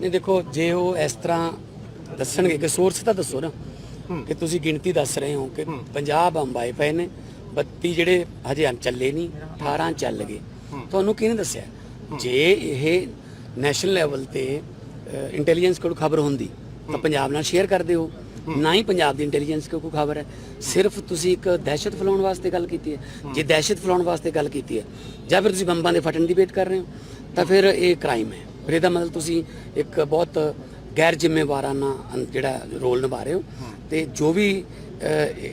ਨਹੀਂ ਦੇਖੋ ਜੇ ਉਹ ਇਸ ਤਰ੍ਹਾਂ ਦੱਸਣਗੇ ਕਿ ਸੋਰਸ ਤਾਂ ਦੱਸੋ ਨਾ ਕਿ ਤੁਸੀਂ ਗਿਣਤੀ ਦੱਸ ਰਹੇ ਹੋ ਕਿ 50 ਬੰਬ ਆਏ ਪਏ ਨੇ 32 ਜਿਹੜੇ ਹਜੇ ਚੱਲੇ ਨਹੀਂ 18 ਚੱਲ ਗਏ। ਤੁਹਾਨੂੰ ਕਿਹਨੇ ਦੱਸਿਆ? ਜੇ ਇਹ ਨੈਸ਼ਨਲ ਲੈਵਲ ਤੇ ਇੰਟੈਲੀਜੈਂਸ ਕੋਲ ਖਬਰ ਹੁੰਦੀ ਤਾਂ ਪੰਜਾਬ ਨਾਲ ਸ਼ੇਅਰ ਕਰਦੇ ਹੋ। ਨਾ ਹੀ ਪੰਜਾਬ ਦੀ ਇੰਟੈਲੀਜੈਂਸ ਕੋਲ ਕੋਈ ਖਬਰ ਹੈ। ਸਿਰਫ ਤੁਸੀਂ ਇੱਕ ਦਹਿਸ਼ਤ ਫੈਲਾਉਣ ਵਾਸਤੇ ਗੱਲ ਕੀਤੀ ਹੈ। ਜੇ ਦਹਿਸ਼ਤ ਫੈਲਾਉਣ ਵਾਸਤੇ ਗੱਲ ਕੀਤੀ ਹੈ ਜਾਂ ਫਿਰ ਤੁਸੀਂ ਬੰਬਾਂ ਦੇ ਫਟਣ ਦੀ ਵੇਟ ਕਰ ਰਹੇ ਹੋ ਤਾਂ ਫਿਰ ਇਹ ਕ੍ਰਾਈਮ ਹੈ। ਫਿਰ ਇਹਦਾ ਮਤਲਬ ਤੁਸੀਂ ਇੱਕ ਬਹੁਤ ਗੈਰ ਜ਼ਿੰਮੇਵਾਰਾਨਾ ਜਿਹੜਾ ਰੋਲ ਨਿਭਾ ਰਹੇ ਹੋ। ਤੇ ਜੋ ਵੀ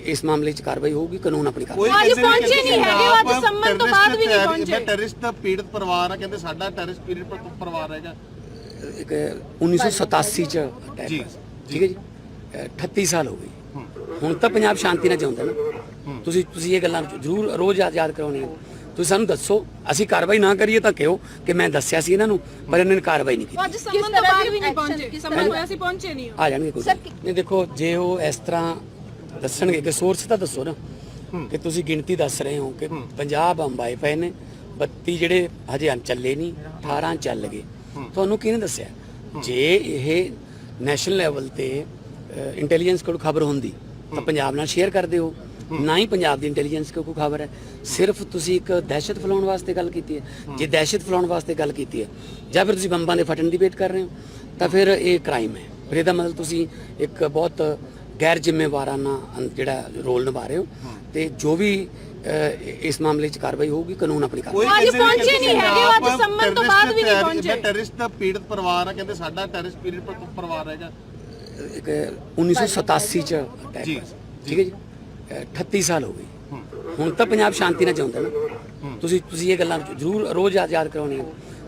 ਇਸ ਮਾਮਲੇ 'ਚ ਕਾਰਵਾਈ ਹੋਊਗੀ ਕਾਨੂੰਨ ਆਪਣੀ ਕਾਰਵਾਈ ਅੱਜ ਪਹੁੰਚੇ ਨਹੀਂ ਹੈਗੇ, ਉਹ ਅੱਜ ਸੰਮਨ ਤੋਂ ਬਾਅਦ ਵੀ ਨਹੀਂ ਪਹੁੰਚੇ। ਮੈਂ ਟੈਰਰਿਸਟ ਪੀੜਤ ਪਰਿਵਾਰ ਆ ਕਹਿੰਦੇ ਸਾਡਾ ਟੈਰਰਿਸਟ ਪੀੜਤ ਪਰਿਵਾਰ ਹੈਗਾ। ਇੱਕ 1987 ਚ ਸੀ। ਠੀਕ ਹੈ ਜੀ? ਅ, 38 ਸਾਲ ਹੋ ਗਏ। ਹੁਣ ਤਾਂ ਪੰਜਾਬ ਸ਼ਾਂਤੀ ਨਾਲ ਜਿਉਂਦਾ ਨਾ। ਤੁਸੀਂ ਤੁਸੀਂ ਇਹ ਗੱਲਾਂ ਜ਼ਰੂਰ ਰੋਜ਼ ਯਾਦ ਯਾਦ ਕਰਾਉਣੀਆਂ। ਤੁਸੀਂ ਸਾਨੂੰ ਦੱਸੋ ਅਸੀਂ ਕਾਰਵਾਈ ਨਾ ਕਰੀਏ ਤਾਂ ਕਿਉਂ? ਕਿ ਮੈਂ ਦੱਸਿਆ ਸੀ ਇਹਨਾਂ ਨੂੰ ਪਰ ਇਹਨਾਂ ਨੇ ਕਾਰਵਾਈ ਨਹੀਂ ਕੀਤੀ। ਅੱਜ ਤੋਂ ਬਾਅਦ ਵੀ ਨਹੀਂ ਪਹੁੰਚੇ। ਸੰਮਨ ਹੋਇਆ ਸੀ ਪਹੁੰਚੇ ਨਹੀਂ। ਆ ਜਾਣਗੇ ਕੋਈ ਨਹੀਂ। ਦੇਖੋ ਜੇ ਉਹ ਇਸ ਤਰ੍ਹਾਂ ਦੱਸਣਗੇ ਕਿ ਸੋਰਸ ਤਾਂ ਦੱਸੋ ਨਾ ਕਿ ਤੁਸੀਂ ਗਿਣਤੀ ਦੱਸ ਰਹੇ ਹੋ ਕਿ 50 ਬੰਬ ਆਏ ਪਏ ਨੇ 32 ਜਿਹੜੇ ਹਜੇ ਚੱਲੇ ਨਹੀਂ 18 ਚੱਲ ਗਏ। ਤੁਹਾਨੂੰ ਕਿਹਨੇ ਦੱਸਿਆ? ਜੇ ਇਹ ਨੈਸ਼ਨਲ ਲੈਵਲ ਤੇ ਇੰਟੈਲੀਜੈਂਸ ਕੋਲ ਖਬਰ ਹੁੰਦੀ ਤਾਂ ਪੰਜਾਬ ਨਾਲ ਸ਼ੇਅਰ ਕਰਦੇ ਹੋ ਨਾ ਹੀ ਪੰਜਾਬ ਦੀ ਇੰਟੈਲੀਜੈਂਸ ਕੋਲ ਕੋਈ ਖਬਰ ਹੈ। ਸਿਰਫ ਤੁਸੀਂ ਇੱਕ ਦਹਿਸ਼ਤ ਫੈਲਾਉਣ ਵਾਸਤੇ ਗੱਲ ਕੀਤੀ ਹੈ। ਜੇ ਦਹਿਸ਼ਤ ਫੈਲਾਉਣ ਵਾਸਤੇ ਗੱਲ ਕੀਤੀ ਹੈ ਜਾਂ ਫਿਰ ਤੁਸੀਂ ਬੰਬਾਂ ਦੇ ਫਟਣ ਦੀ ਵੇਟ ਕਰ ਰਹੇ ਹੋ ਤਾਂ ਫਿਰ ਇਹ ਕ੍ਰਾਈਮ ਹੈ। ਫਿਰ ਇਹਦਾ ਮਤਲਬ ਤੁਸੀਂ ਇੱਕ ਬਹੁਤ ਗੈਰ ਜ਼ਿੰਮੇਵਾਰਾਨਾ ਜਿਹੜਾ ਰੋਲ ਨਿਭਾ ਰਹੇ ਹੋ। ਤੇ ਜੋ ਵੀ ਇਸ ਮਾਮਲੇ 'ਚ ਕਾਰਵਾਈ ਹੋਊਗੀ ਕਾਨੂੰਨ ਆਪਣੀ ਕਾਰਵਾਈ ਅੱਜ ਪਹੁੰਚੇ ਨਹੀਂ ਹੈਗੇ, ਅੱਜ ਸੰਮਨ ਤੋਂ ਬਾਅਦ ਵੀ ਨਹੀਂ ਪਹੁੰਚੇ। ਮੈਂ ਟੈਰਰਿਸਟ ਪੀੜਤ ਪਰਿਵਾਰ ਆ ਕਹਿੰਦੇ ਸਾਡਾ ਟੈਰਰਿਸਟ ਪੀੜਤ ਪਰਿਵਾਰ ਹੈਗਾ। ਇੱਕ 1987 ਚ। ਠੀਕ ਹੈ ਜੀ? 38 ਸਾਲ ਹੋ ਗਏ। ਹੁਣ ਤਾਂ ਪੰਜਾਬ ਸ਼ਾਂਤੀ ਨਾਲ ਜਿਉਂਦਾ ਨਾ। ਤੁਸੀਂ ਤੁਸੀਂ ਇਹ ਗੱਲਾਂ ਜ਼ਰੂਰ ਰੋਜ਼ ਯਾਦ ਯਾਦ ਕਰਾਉਣੀਆਂ।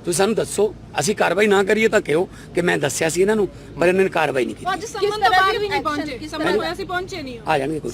ਤੁਸੀਂ ਸਾਨੂੰ ਦੱਸੋ ਅਸੀਂ ਕਾਰਵਾਈ ਨਾ ਕਰੀਏ ਤਾਂ ਕਿਉਂ? ਕਿ ਮੈਂ ਦੱਸਿਆ ਸੀ ਇਹਨਾਂ ਨੂੰ ਪਰ ਇਹਨਾਂ ਨੇ ਕਾਰਵਾਈ ਨਹੀਂ ਕੀਤੀ। ਅੱਜ ਸੰਮਨ ਤੋਂ ਬਾਅਦ ਵੀ ਨਹੀਂ ਪਹੁੰਚੇ। ਸੰਮਨ ਹੋਇਆ ਸੀ ਪਹੁੰਚੇ ਨਹੀਂ। ਆ ਜਾਣਗੇ ਕੋਈ।